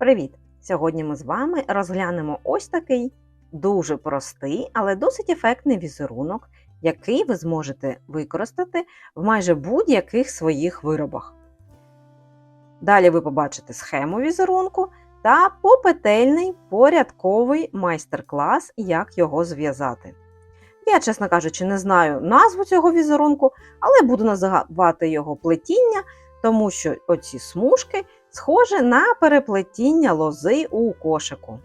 Привіт! Сьогодні ми з вами розглянемо ось такий дуже простий, але досить ефектний візерунок, який ви зможете використати в майже будь-яких своїх виробах. Далі ви побачите схему візерунку та попетельний порядковий майстер-клас, як його зв'язати. Я, чесно кажучи, не знаю назву цього візерунку, але буду називати його плетіння, тому що оці смужки схоже на переплетіння лози у кошику.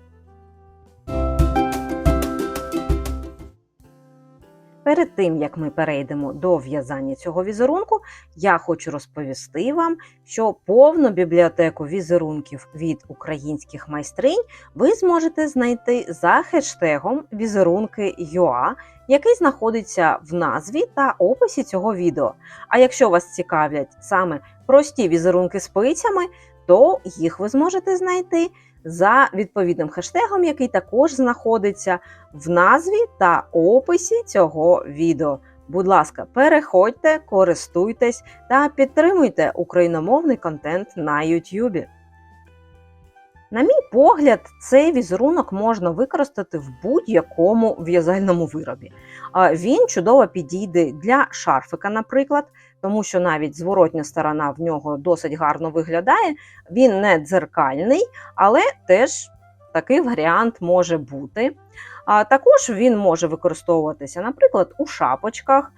Перед тим, як ми перейдемо до в'язання цього візерунку, я хочу розповісти вам, що повну бібліотеку візерунків від українських майстринь ви зможете знайти за хештегом візерунки.ua, який знаходиться в назві та описі цього відео. А якщо вас цікавлять саме прості візерунки спицями, то їх ви зможете знайти за відповідним хештегом, який також знаходиться в назві та описі цього відео. Будь ласка, переходьте, користуйтесь та підтримуйте україномовний контент на YouTube. На мій погляд, цей візерунок можна використати в будь-якому в'язальному виробі. Він чудово підійде для шарфика, наприклад, тому що навіть зворотня сторона в нього досить гарно виглядає. Він не дзеркальний, але теж такий варіант може бути. А Також він може використовуватися, наприклад, у шапочках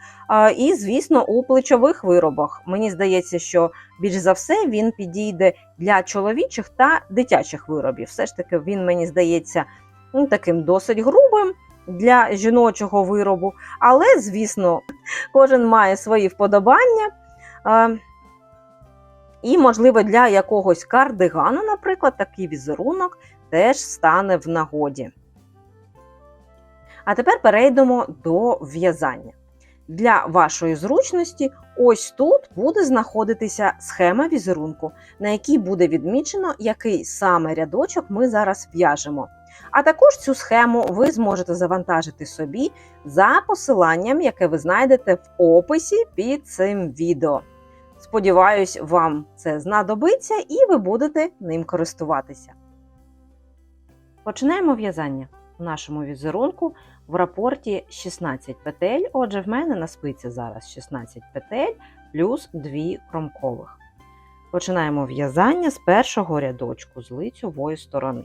і, звісно, у плечових виробах. Мені здається, що більш за все він підійде для чоловічих та дитячих виробів. Все ж таки, він, мені здається, ну, таким досить грубим для жіночого виробу, але, звісно, кожен має свої вподобання. І, можливо, для якогось кардигану, наприклад, такий візерунок теж стане в нагоді. А тепер перейдемо до в'язання. Для вашої зручності, ось тут буде знаходитися схема візерунку, на якій буде відмічено, який саме рядочок ми зараз в'яжемо. А також цю схему ви зможете завантажити собі за посиланням, яке ви знайдете в описі під цим відео. Сподіваюсь, вам це знадобиться і ви будете ним користуватися. Починаємо в'язання. У нашому візерунку в рапорті 16 петель, отже, в мене на спиці зараз 16 петель плюс 2 кромкових. Починаємо в'язання з першого рядочку з лицьової сторони.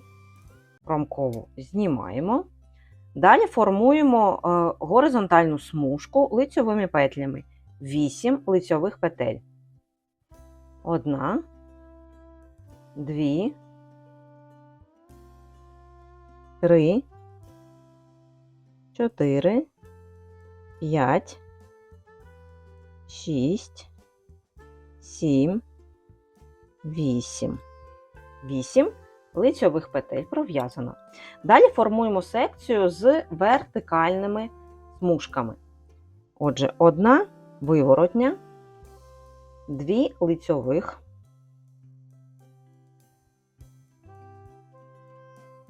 Кромкову знімаємо. Далі формуємо е, горизонтальну смужку лицьовими петлями 8 лицьових петель. Одна, дві, три, чотири, п'ять, шість, сім, вісім. Вісім лицьових петель пров'язано. Далі формуємо секцію з вертикальними смужками. Отже, одна виворотня, дві лицьових,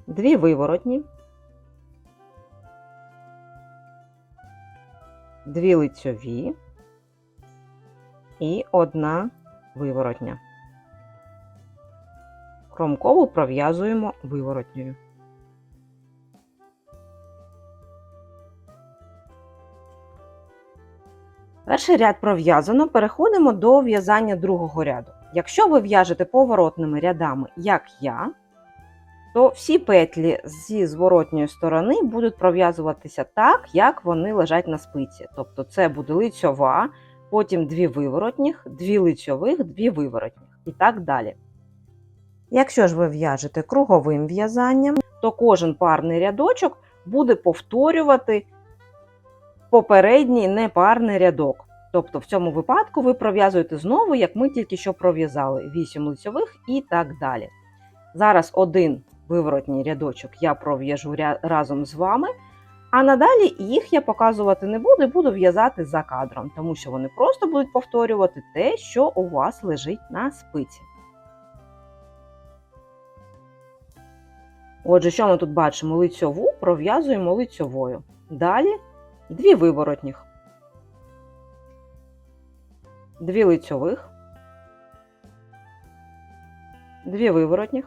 дві виворотні, дві лицьові і одна виворотня. Кромкову пров'язуємо виворотньою. Перший ряд пров'язано, переходимо до в'язання другого ряду. Якщо ви в'яжете поворотними рядами, як я, то всі петлі зі зворотньої сторони будуть пров'язуватися так, як вони лежать на спиці. Тобто це буде лицьова, потім дві виворотніх, дві лицьових, дві виворотніх і так далі. Якщо ж ви в'яжете круговим в'язанням, то кожен парний рядочок буде повторювати попередній непарний рядок. Тобто, в цьому випадку ви пров'язуєте знову, як ми тільки що пров'язали, 8 лицьових і так далі. Зараз один виворотній рядочок я пров'яжу разом з вами, а надалі їх я показувати не буду і буду в'язати за кадром, тому що вони просто будуть повторювати те, що у вас лежить на спиці. Отже, що ми тут бачимо? Лицьову пров'язуємо лицьовою. Далі дві виворотніх, дві лицьових, дві виворотніх,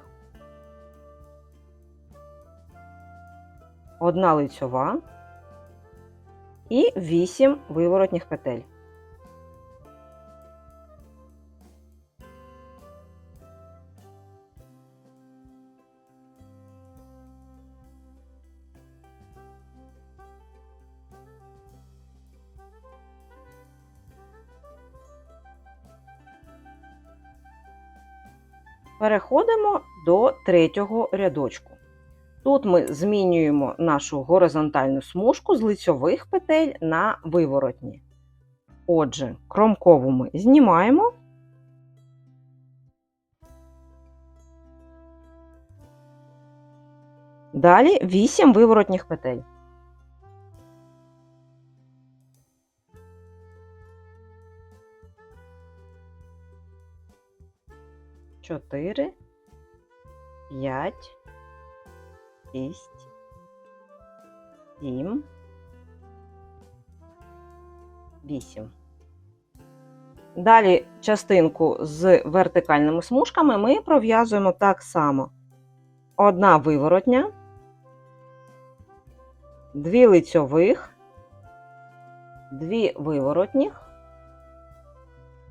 одна лицьова і 8 виворотніх петель. Переходимо до третього рядочку. Тут ми змінюємо нашу горизонтальну смужку з лицьових петель на виворотні. Отже, кромкову ми знімаємо. Далі 8 виворотніх петель. Чотири, п'ять, шість, сім, вісім. Далі частинку з вертикальними смужками ми пров'язуємо так само. Одна виворотня, дві лицьових, дві виворотніх,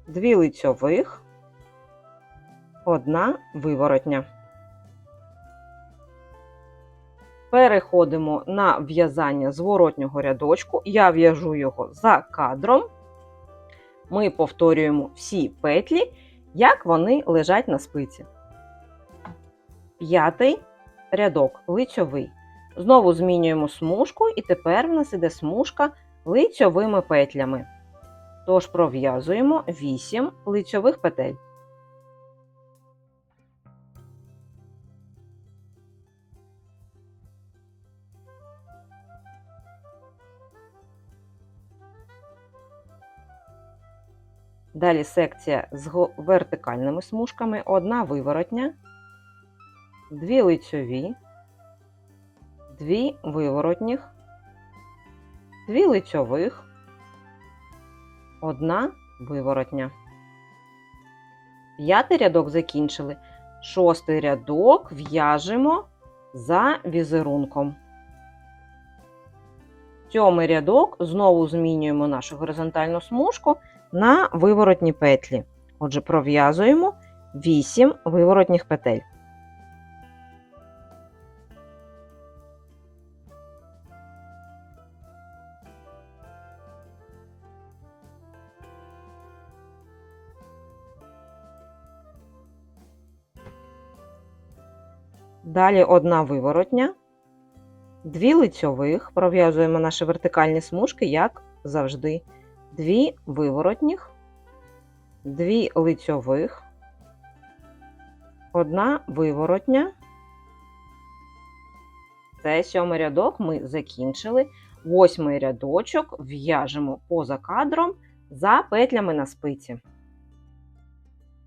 дві лицьових, одна виворотня. Переходимо на в'язання зворотнього рядочку. Я в'яжу його за кадром. Ми повторюємо всі петлі, як вони лежать на спиці. П'ятий рядок лицьовий. Знову змінюємо смужку, і тепер в нас іде смужка лицьовими петлями. Тож пров'язуємо 8 лицьових петель. Далі секція з вертикальними смужками, одна виворотня, дві лицьові, дві виворотніх, дві лицьових, одна виворотня. П'ятий рядок закінчили. Шостий рядок в'яжемо за візерунком. Сьомий рядок знову змінюємо нашу горизонтальну смужку на виворотні петлі. Отже, пров'язуємо 8 виворотніх петель. Далі одна виворотня, дві лицьових, пров'язуємо наші вертикальні смужки, як завжди. Дві виворотніх, дві лицьових, одна виворотня. Це сьомий рядок ми закінчили. Восьмий рядочок в'яжемо поза кадром за петлями на спиці.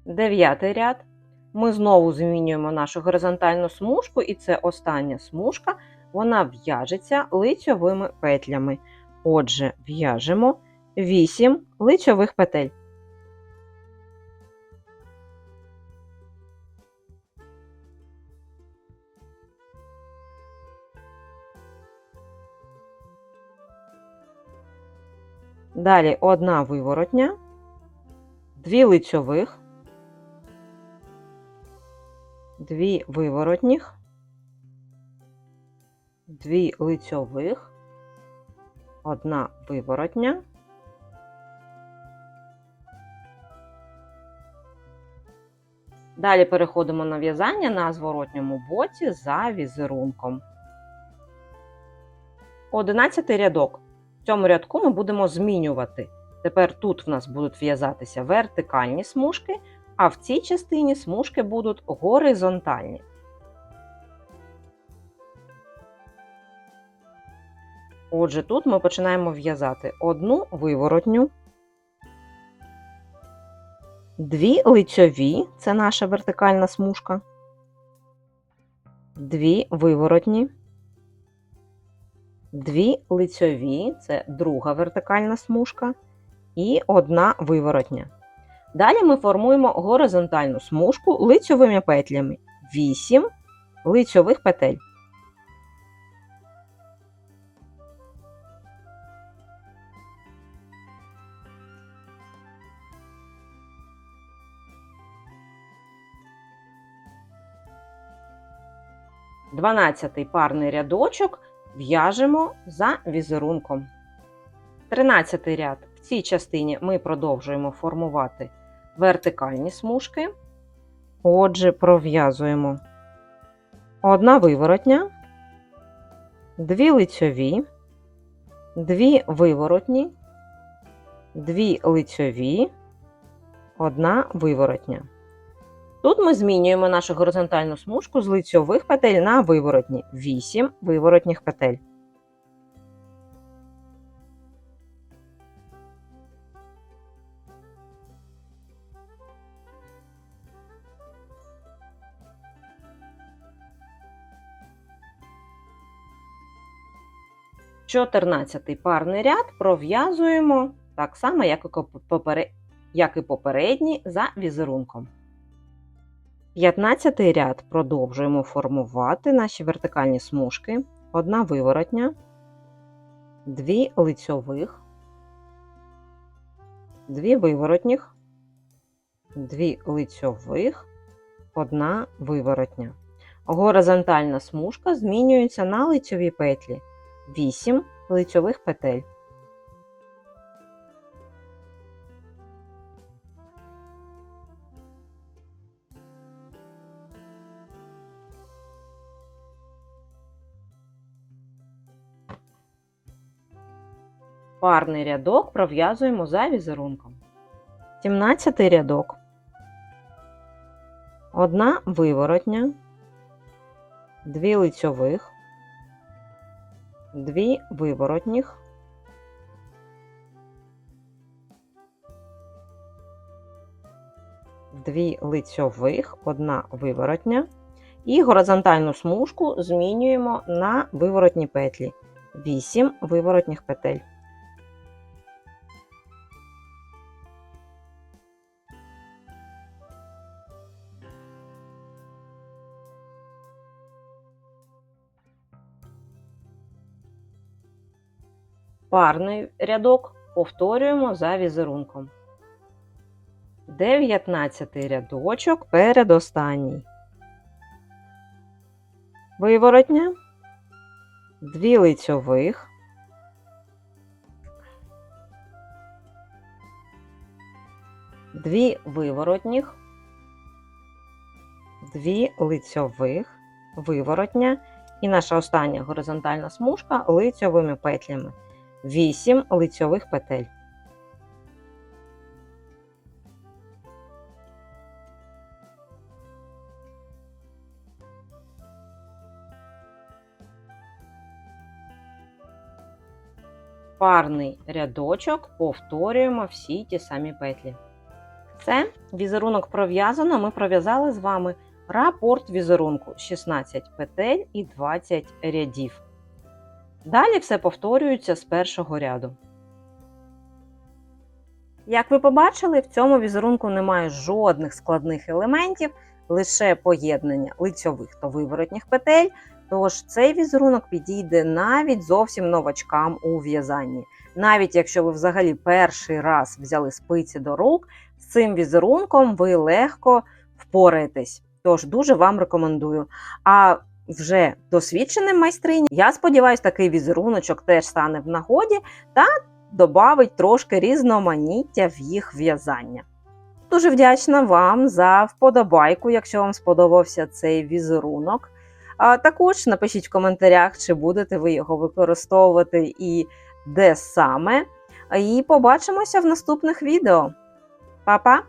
Дев'ятий ряд. Ми знову змінюємо нашу горизонтальну смужку, і це остання смужка, вона в'яжеться лицьовими петлями. Отже, в'яжемо 8 лицьових петель. Далі одна виворотня, дві лицьових, дві виворотніх, дві лицьових, одна виворотня. Далі переходимо на в'язання на зворотньому боці за візерунком. Одинадцятий рядок. В цьому рядку ми будемо змінювати. Тепер тут в нас будуть в'язатися вертикальні смужки, а в цій частині смужки будуть горизонтальні. Отже, тут ми починаємо в'язати одну виворотню, дві лицьові це наша вертикальна смужка, дві виворотні, дві лицьові це друга вертикальна смужка, і одна виворотня. Далі ми формуємо горизонтальну смужку лицьовими петлями 8 лицьових петель. 12-й парний рядочок в'яжемо за візерунком. 13 ряд. В цій частині ми продовжуємо формувати вертикальні смужки. Отже, пров'язуємо одна виворотня, дві лицьові, дві виворотні, дві лицьові, одна виворотня. Тут ми змінюємо нашу горизонтальну смужку з лицьових петель на виворотні 8 виворотніх петель. Чотирнадцятий парний ряд пров'язуємо так само, як і попере- попередній, за візерунком. 15 ряд продовжуємо формувати наші вертикальні смужки. Одна виворотня, дві лицьових, дві виворотніх, дві лицьових, одна виворотня. Горизонтальна смужка змінюється на лицьові петлі. 8 лицьових петель. Парний рядок пров'язуємо за візерунком. 17 рядок. Одна виворотня, дві лицьових, дві виворотніх, дві лицьових, одна виворотня. І горизонтальну смужку змінюємо на виворотні петлі. 8 виворотніх петель. Парний рядок повторюємо за візерунком. 19 рядочок передостанній. Виворотня, дві лицьових, дві виворотніх, дві лицьових, виворотня і наша остання горизонтальна смужка лицьовими петлями. 8 лицьових петель. Парний рядочок повторюємо всі ті самі петлі. Це візерунок пров'язано. Ми пров'язали з вами рапорт візерунку 16 петель і 20 рядів. Далі все повторюється з першого ряду. Як ви побачили, в цьому візерунку немає жодних складних елементів, лише поєднання лицьових та виворотніх петель. Тож цей візерунок підійде навіть зовсім новачкам у в'язанні. Навіть якщо ви взагалі перший раз взяли спиці до рук, з цим візерунком ви легко впораєтесь. Тож дуже вам рекомендую. А вже досвідченим майстрині, я сподіваюся, такий візеруночок теж стане в нагоді та додавить трошки різноманіття в їх в'язання. Дуже вдячна вам за вподобайку, якщо вам сподобався цей візерунок. А також напишіть в коментарях, чи будете ви його використовувати і де саме. І побачимося в наступних відео. Па-па!